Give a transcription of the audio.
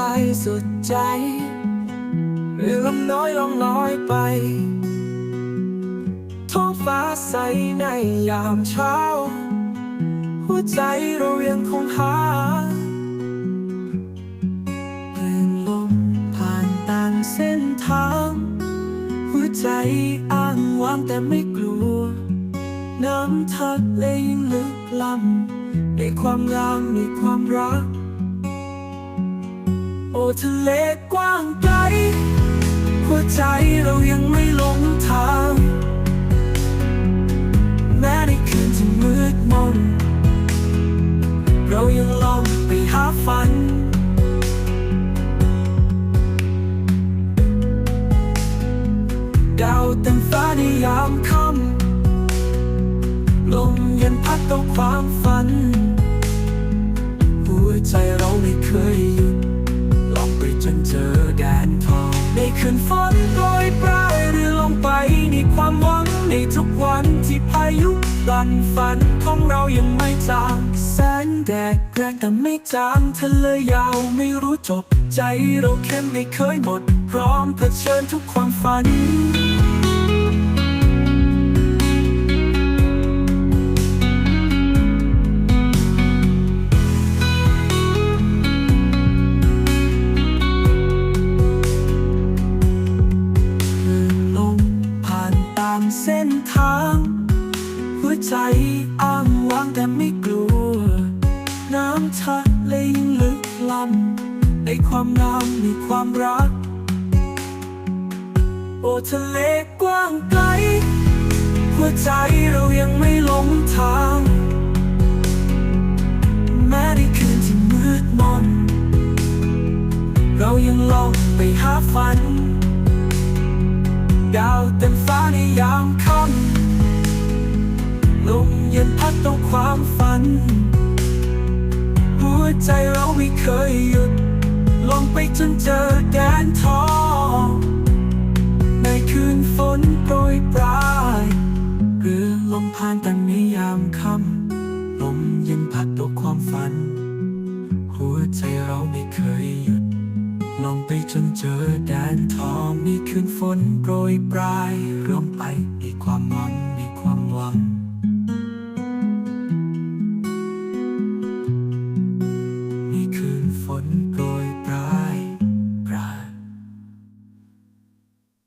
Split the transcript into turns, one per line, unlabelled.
ลสุดใจ เรือลำน้อยลองลอยไป ท้องฟ้าใสในยามเช้า หัวใจเรายังคงหาเรื่นลมผ่านตามเส้นทาง หัวใจอ้างว้างแต่ไม่กลัว น้ำทะเลยิ่งลึกล้ำในความงามมีความรัก โอทะเลกว้างไกล หัวใจเรายังไม่หลงทาง แม้ในคืนที่มืดมน เรายังลองไปหาฝันดาวเต็มฟ้าในยามค่ำลมเย็นพัดต่อความฝัน หัวใจเราไม่เคย ในทุกวันที่พายุกลั่นฝันของเรายังไม่จางแสงแดดแรงแต่ไม่จางทะเลยาวไม่รู้จบ ใจเราเข้มไม่เคยหมด พร้อมเผชิญทุกความฝัน ใจอ้างว้างแต่ไม่กลัว น้ำทะเลยิ่งลึกล้ำในความงามมีความรัก โอทะเลกว้างไกล หัวใจเรายังไม่หลงทาง แม้ในคืนที่มืดมน เรายังลองไปหาฝัน ดาวเต็มฟ้าในยามค่ำ ลมเย็นพัดต่อความฝัน หัวใจเราไม่เคยหยุดลองไปจนเจอแดนทอง ในคืนฝนโปรยปลายเรือลมผ่านแต่ในยามค่ำลมเย็นพัดต่อความฝัน หัวใจเราไม่เคยหยุดลองไปจนเจอแดนทองมีคืนฝนโปรยปลายรวมไปมีความหวังมีความหวัง